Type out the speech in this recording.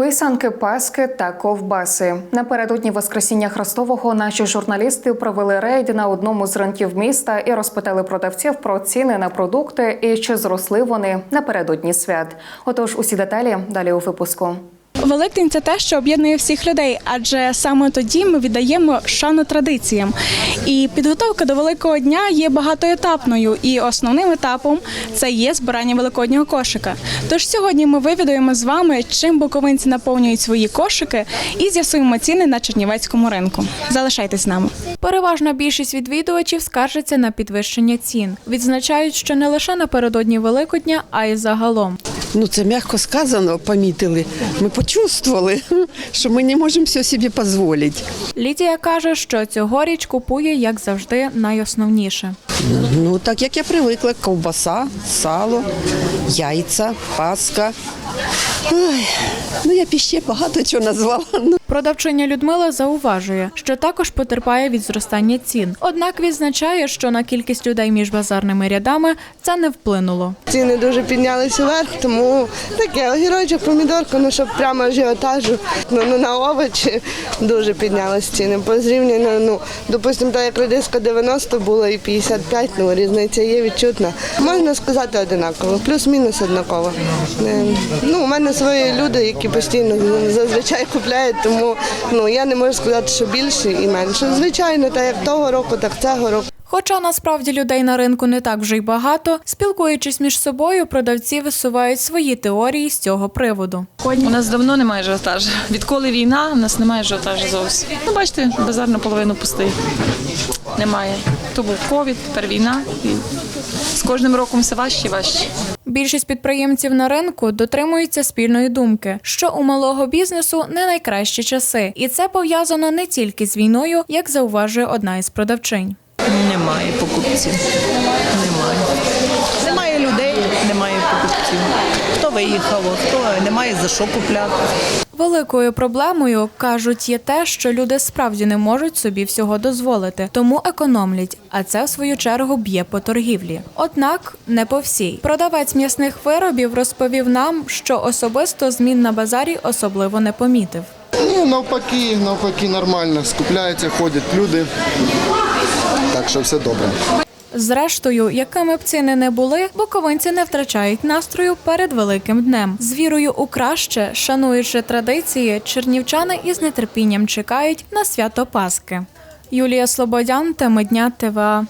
Писанки, паски та ковбаси. Напередодні Воскресіння Христового наші журналісти провели рейд на одному з ринків міста і розпитали продавців про ціни на продукти і чи зросли вони напередодні свят. Отож, усі деталі далі у випуску. Великдень це те, що об'єднує всіх людей, адже саме тоді ми віддаємо шану традиціям. І підготовка до Великого дня є багатоетапною, і основним етапом це є збирання великоднього кошика. Тож сьогодні ми вивідуємо з вами, чим буковинці наповнюють свої кошики, і з'ясуємо ціни на чернівецькому ринку. Залишайтесь з нами. Переважна більшість відвідувачів скаржиться на підвищення цін. Відзначають, що не лише напередодні Великодня, а й загалом. Ну, це м'яко сказано, помітили. Ми почувствували, що ми не можемо все собі дозволити. Лідія каже, що цьогоріч купує, як завжди, найосновніше. Ну, так як я привикла, ковбаса, сало, яйця, паска. Ой, ну, я піще багато чого назвала. Продавчиня Людмила зауважує, що також потерпає від зростання цін. Однак відзначає, що на кількість людей між базарними рядами це не вплинуло. Ціни дуже піднялися вверх, тому таке огірочок, помідорка, ну щоб прямо ажіотажу. Ну, ну на овочі дуже піднялися ціни. По зрівнянню, ну, допустимо, так як редиска 90 було і 55, ну різниця є відчутна. Можна сказати одинаково, плюс-мінус однаково. Е, Ну, у мене свої люди, які постійно зазвичай купляють, тому ну я не можу сказати, що більше і менше. Звичайно, так як того року, так цього року. Хоча насправді людей на ринку не так вже й багато, спілкуючись між собою, продавці висувають свої теорії з цього приводу. У нас давно немає ажіотажу. Відколи війна, у нас немає ажіотажу зовсім. Ну, бачите, базар наполовину пустий. Немає. То був ковід, тепер війна. І з кожним роком все важче і важче. Більшість підприємців на ринку дотримуються спільної думки, що у малого бізнесу не найкращі часи, і це пов'язано не тільки з війною, як зауважує одна із продавчинь. Немає покупців. Немає. Покупців. Хто виїхав, хто немає за що купляти. Великою проблемою кажуть є те, що люди справді не можуть собі всього дозволити, тому економлять. А це в свою чергу б'є по торгівлі. Однак не по всій. Продавець м'ясних виробів розповів нам, що особисто змін на базарі особливо не помітив. Ні, навпаки, навпаки, нормально. Скупляються, ходять люди. Так що все добре. Зрештою, якими б ціни не були, боковинці не втрачають настрою перед великим днем. З вірою у краще, шануючи традиції, чернівчани із нетерпінням чекають на свято Пасхи. Юлія Слободян, теми дня ТВА.